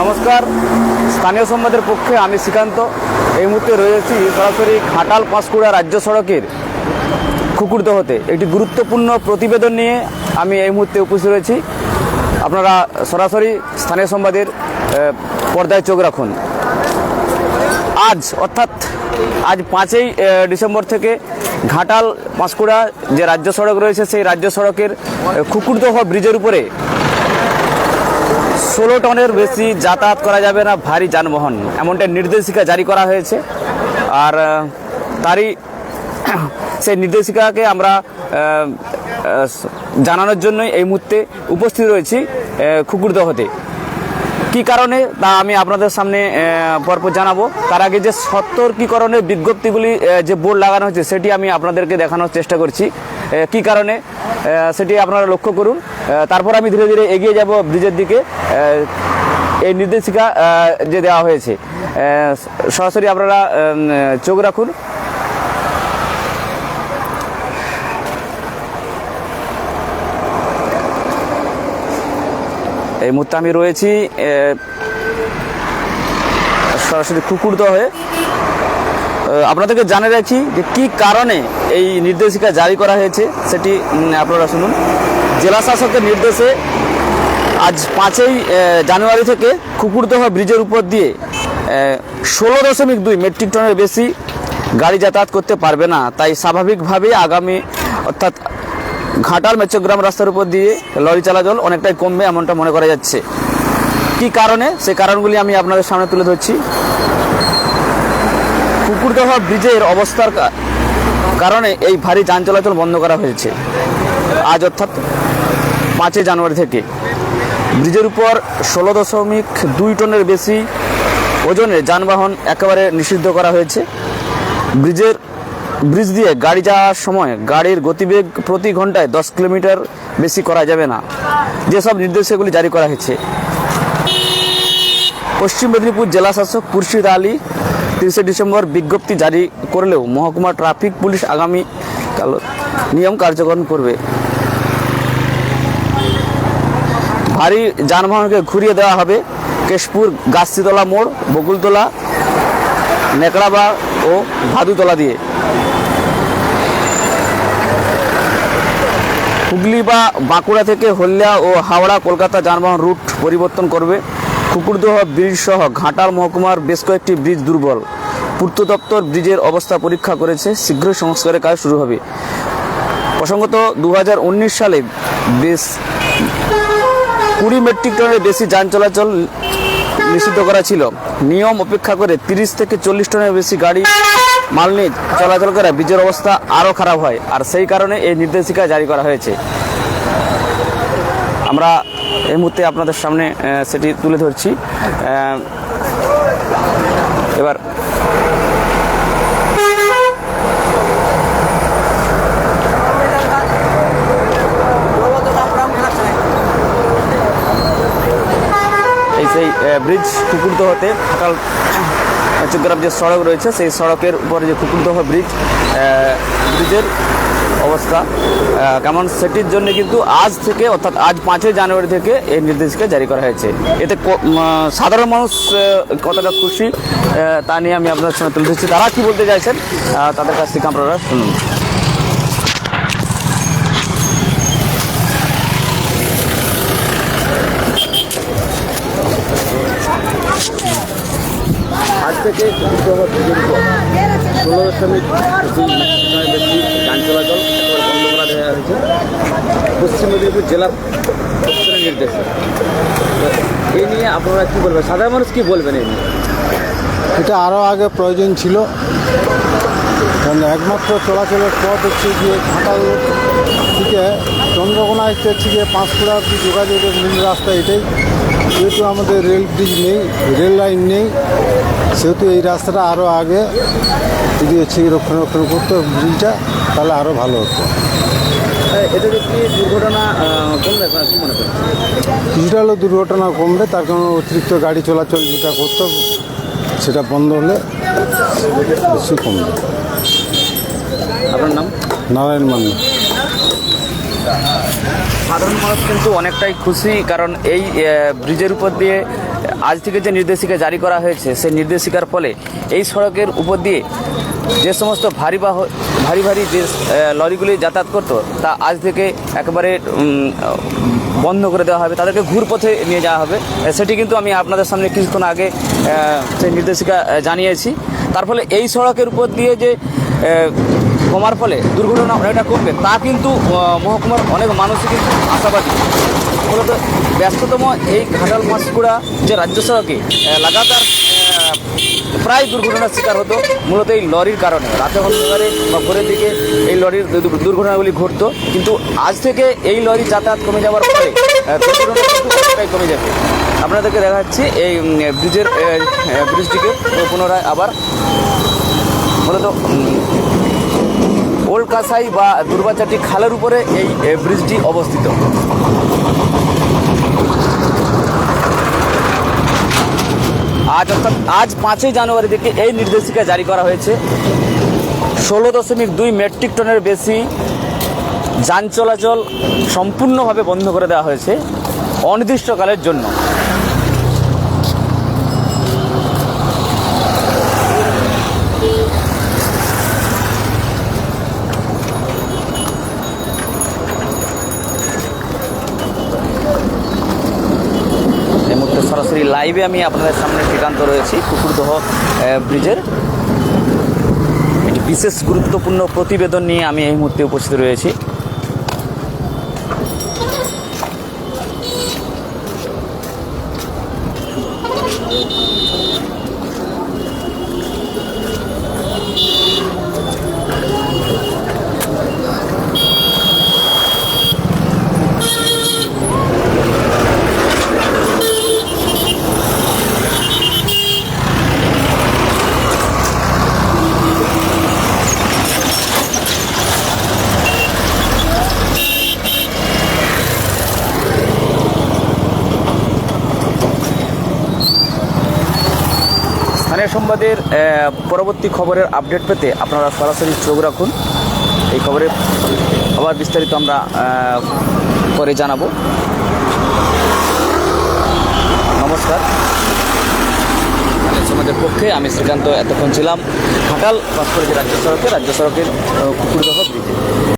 নমস্কার। স্থানীয় সংবাদের পক্ষে আমি শ্রীকান্ত। এই মুহূর্তে রয়েছি সরাসরি ঘাটাল পাঁশকুড়া রাজ্য সড়কের কুকুরদহতে। একটি গুরুত্বপূর্ণ প্রতিবেদন নিয়ে আমি এই মুহূর্তে উপস্থিত রয়েছি। আপনারা সরাসরি স্থানীয় সংবাদের পর্দায় চোখ রাখুন। আজ, অর্থাৎ আজ পাঁচই ডিসেম্বর থেকে ঘাটাল পাঁশকুড়া যে রাজ্য সড়ক রয়েছে, সেই রাজ্য সড়কের কুকুরদহ ব্রিজের উপরে ষোলো টনের বেশি যাতায়াত করা যাবে না ভারী যানবাহন। এমনটা নির্দেশিকা জারি করা হয়েছে। আর তারই সেই নির্দেশিকাকে আমরা জানানোর জন্যই এই মুহূর্তে উপস্থিত রয়েছি আহ, কুকুরদহতে কি কারণে? তা আমি আপনাদের সামনে পরপর জানাব। তার আগে যে সতর্কীকরণের বিজ্ঞপ্তিগুলি যে বোর্ড লাগানো হয়েছে সেটি আমি আপনাদেরকে দেখানোর চেষ্টা করছি। কি কারণে? সেটি আপনারা লক্ষ্য করুন। তারপর আমি ধীরে ধীরে এগিয়ে যাব ব্রিজের দিকে। এই নির্দেশিকা যে দেওয়া হয়েছে। সরাসরি আপনারা চোখ রাখুন। এই মুহূর্তে আমি রয়েছি সরাসরি কুকুরদহ হয়ে আপনাদেরকে জানিয়ে রাখি যে কি কারণে এই নির্দেশিকা জারি করা হয়েছে সেটি আপনারা শুনুন। জেলা শাসকের নির্দেশে আজ পাঁচই জানুয়ারি থেকে কুকুরদহ ব্রিজের উপর দিয়ে ষোলো দশমিক দুই মেট্রিক টনের বেশি গাড়ি যাতায়াত করতে পারবে না। তাই স্বাভাবিকভাবেই আগামী, অর্থাৎ ঘাটাল মেচগ্রাম রাস্তার উপর দিয়ে লরি চলাচল অনেকটাই কমবে এমনটা মনে করা যাচ্ছে। কি কারণে? সে কারণগুলি আমি আপনাদের সামনে তুলে ধরছি। কুকুরদহ ব্রিজের অবস্থার কারণে এই ভারী যান চলাচল বন্ধ করা হয়েছে। আজ অর্থাৎ পাঁচই জানুয়ারি থেকে। ব্রিজের উপর ষোলো দশমিক দুই টনের বেশি ওজনের যানবাহন একেবারে নিষিদ্ধ করা হয়েছে। ব্রিজের ব্রিজ দিয়ে গাড়ি যাওয়ার সময় গাড়ির গতিবেগ প্রতি ঘন্টায় দশ কিলোমিটার বেশি করা যাবে না। যেসব নির্দেশাগুলি জারি করা হয়েছে। পশ্চিম মেদিনীপুর জেলা শাসক খুরশিদ আলী তিরিশে ডিসেম্বর বিজ্ঞপ্তি জারি করলেও মহকুমা ট্রাফিক পুলিশ আগামী কাল নিয়ম কার্যকর করবে। ভারী যানবাহনকে ঘুরিয়ে দেওয়া হবে। কেশপুর, গাছতলা মোড়, বকুলতলা নেকড়াবা ও ভাদুতলা দিয়ে। হুগলি বা বাঁকুড়া থেকে হলদিয়া ও হাওড়া কলকাতা যানবাহন রুট পরিবর্তন করবে। কুকুরদহ ব্রিজ সহ ঘাটাল মহকুমার বেশ কয়েকটি ব্রিজ দুর্বল। পূর্ত দপ্তর ব্রিজের অবস্থা পরীক্ষা করেছে, শীঘ্রই সংস্কারের কাজ শুরু হবে। প্রসঙ্গত দু হাজার উনিশ সালে বেশ কুড়ি মেট্রিক টনের বেশি যান চলাচল নিষিদ্ধ করা ছিল। নিয়ম অপেক্ষা করে তিরিশ থেকে চল্লিশ টনের বেশি গাড়ি, মাল নিয়ে চলাচল করে ব্রিজের অবস্থা আরও খারাপ হয়। আর সেই কারণে এই নির্দেশিকা জারি করা হয়েছে। আমরা এই মুহূর্তে আপনাদের সামনে সেটি তুলে ধরছি। এবার এই সেই ব্রিজ কুকুরদহ হতে সকাল চট্টগ্রাম যে সড়ক রয়েছে, সেই সড়কের উপরে যে কুকুরদহ ব্রিজ ব্রিজের অবস্থা। কেমন? সেটির জন্য কিন্তু আজ থেকে, অর্থাৎ আজ পাঁচই জানুয়ারি থেকে এই নির্দেশিকা জারি করা হয়েছে। এতে সাধারণ মানুষ কতটা খুশি তা নিয়ে আমি আপনাদের সঙ্গে তুলে ধরছি। তারা কী বলতে চাইছেন? তাদের কাছ থেকে আপনারা শুনুন। আজ থেকে ষোলো দশমিক যান চলাচল বন্ধ করা দেওয়া হয়েছে পশ্চিম মেদিনীপুর জেলার নির্দেশে। তো এই নিয়ে আপনারা কী বলবেন? সাধারণ মানুষ কী বলবেন এই নিয়ে? এটা আরও আগে প্রয়োজন ছিল। কারণ একমাত্র চলাচলের পথ হচ্ছে গিয়ে ঘাটাল থেকে চন্দ্রকোনা হচ্ছে গিয়ে পাঁশকুড়া অব্দি যোগাযোগের মূল রাস্তা এটাই। যেহেতু আমাদের রেল ব্রিজ নেই রেল লাইন নেই সেহেতু এই রাস্তাটা আরও আগে যদি হচ্ছে রক্ষণাবেক্ষণ করতো ব্রিজটা তাহলে আরও ভালো হতো। কি দুর্ঘটনা কমবে আপনারা মনে করেন? কিছুটা হলেও দুর্ঘটনা কমবে তার কারণ অতিরিক্ত গাড়ি চলাচল যেটা করতো সেটা বন্ধ হলে বেশি কমবে। আপনার নাম? নারায়ণ মান্না। সাধারণ মানুষ কিন্তু অনেকটাই খুশি কারণ এই ব্রিজের উপর দিয়ে আজ থেকে যে নির্দেশিকা জারি করা হয়েছে, সেই নির্দেশিকার ফলে এই সড়কের উপর দিয়ে যে সমস্ত ভারী বাহ, ভারী ভারী যে লরিগুলি যাতায়াত করতো, তা আজ থেকে একেবারে বন্ধ করে দেওয়া হবে। তাদেরকে ঘুরপথে নিয়ে যাওয়া হবে। সেটি কিন্তু আমি আপনাদের সামনে কিছুক্ষণ আগে সেই নির্দেশিকা জানিয়েছি। তার ফলে এই সড়কের উপর দিয়ে যে কমার ফলে দুর্ঘটনা অনেকটা কমবে, তা কিন্তু মহকুমার অনেক মানুষই কিন্তু আশাবাদী। মূলত ব্যস্ততম এই ঘাটাল পাঁশকুড়া যে রাজ্য সড়কে লাগাতার প্রায় দুর্ঘটনার শিকার হতো, মূলত এই লরির কারণে। রাতে অন্ধকারে বা ভোরের দিকে এই লরির দুর্ঘটনাগুলি ঘটতো, কিন্তু আজ থেকে এই লরি যাতায়াত কমে যাওয়ার ফলে দুর্ঘটনা কমে যাবে। আপনাদেরকে দেখাচ্ছি এই ব্রিজের ব্রিজটিকে পুনরায় আবার মূলত ওল্ড কাসাই বা দুর্বাচাটি খালের উপরে এই ব্রিজটি অবস্থিত। আজ অর্থাৎ আজ পাঁচই জানুয়ারি থেকে এই নির্দেশিকা জারি করা হয়েছে। ষোলো দশমিক দুই মেট্রিক টনের বেশি যান চলাচল সম্পূর্ণভাবে বন্ধ করে দেওয়া হয়েছে অনির্দিষ্টকালের জন্য এই মুহূর্তে সরাসরি লাইভে আমি আপনাদের সামনে ঠিকান্ত রয়েছি, কুকুরদহ ব্রিজের। একটি বিশেষ গুরুত্বপূর্ণ প্রতিবেদন নিয়ে আমি এই মুহূর্তে উপস্থিত রয়েছি। স্থানীয় সংবাদের পরবর্তী খবরের আপডেট পেতে আপনারা সরাসরি চোখ রাখুন। এই খবরে আবার বিস্তারিত আমরা পরে জানাব। নমস্কার। সমাজের পক্ষে আমি শ্রীকান্ত, এতক্ষণ ছিলাম ঘাটাল পাঁচপুর রাজ্য সড়কে, রাজ্য সড়কের কুকুরদহ ব্রিজে।